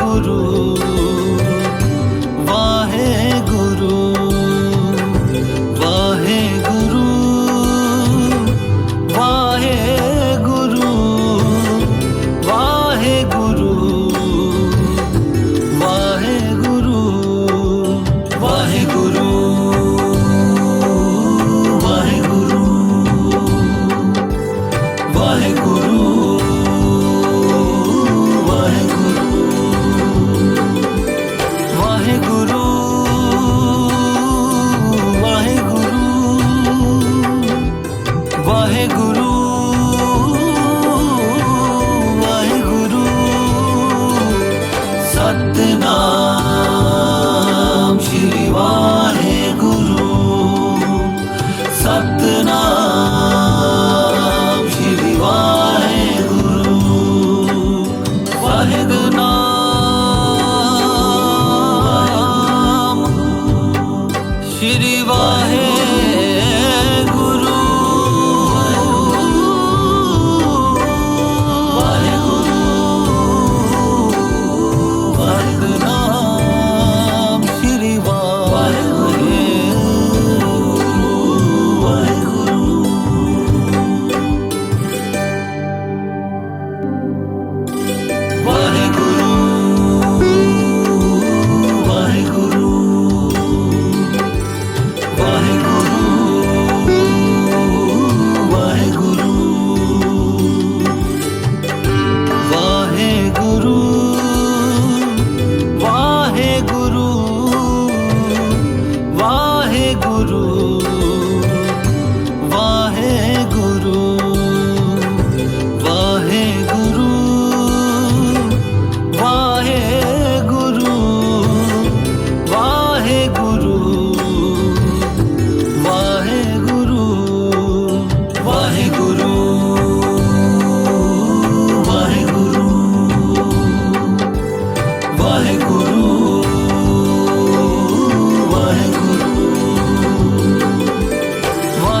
guru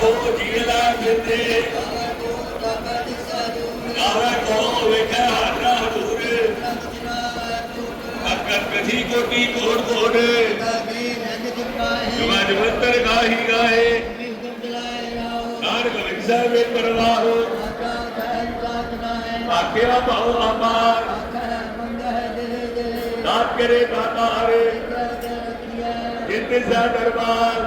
ਕੋ ਜੀਲਾ ਫਿਰਦੇ ਗਾਵੇ ਕੋ ਵੇਖਿਆ? ਹਰਾ ਹਦੂਰ ਅਕਰ ਕਥੀ ਕੋਟੀ ਕੋੜ ਕੋੜ ਜੁਗਾਜ ਮੰਤਰ ਗਾਹੀ ਗਾਏ ਨਾਨਕ ਵਿਖਸਾ ਵੇ ਪਰਵਾਹ ਆਖਿਆ ਭਾਉ ਆਮਾਰ। ਦਾਤ ਕਰੇ ਦਾਤਾਰੇ। ਜਿੰਦੇ ਸਾ ਦਰਬਾਰ।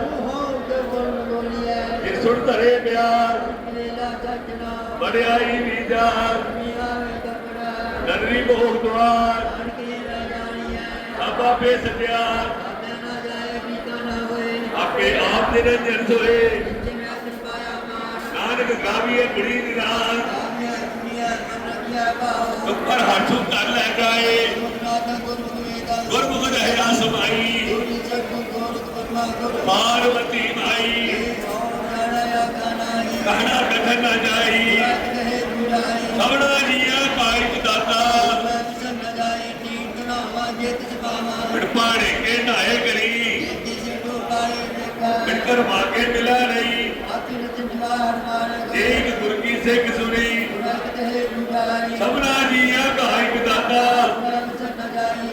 ਸੁਰ ਧਰੇ ਪਿਆਰ ਮੇਲਾ ਜਗਨਾ ਬੜਿਆਈ ਦੀ ਜਾਰ ਨਨਰੀ ਬੋਹ ਦੁਆਰ ਆਪਾ ਪੇ ਸਤਿਆ ਆਪੇ ਆਪ ਦੇ ਨਿਰਜਨ ਹੋਏ ਨਾਨਕ ਗਾਵੀਏ ਬੜੀ ਨਿਰਾਨ ਉੱਪਰ ਹੱਥੋਂ ਕਰ ਲੈ ਗਏ ਗੁਰਮੁਖ ਰਹਿ ਰਾਸ ਭਾਈ ਪਾ ਬਹਿਣਾ ਬੈਠੇ ਨਾ ਜਾਈ ਸਭਨਾ ਜੀਆ ਪਾਇਤ ਦਾਤਾ ਬਿਟਪਾੜੇ ਕੇ ਢਾਏ ਕਰੀ ਬਿਟਕਰ ਮਾਗੇ ਮਿਲਾ ਨਹੀਂ ਜੇਕ ਗੁਰ ਕੀ ਸੇ ਕਿਸ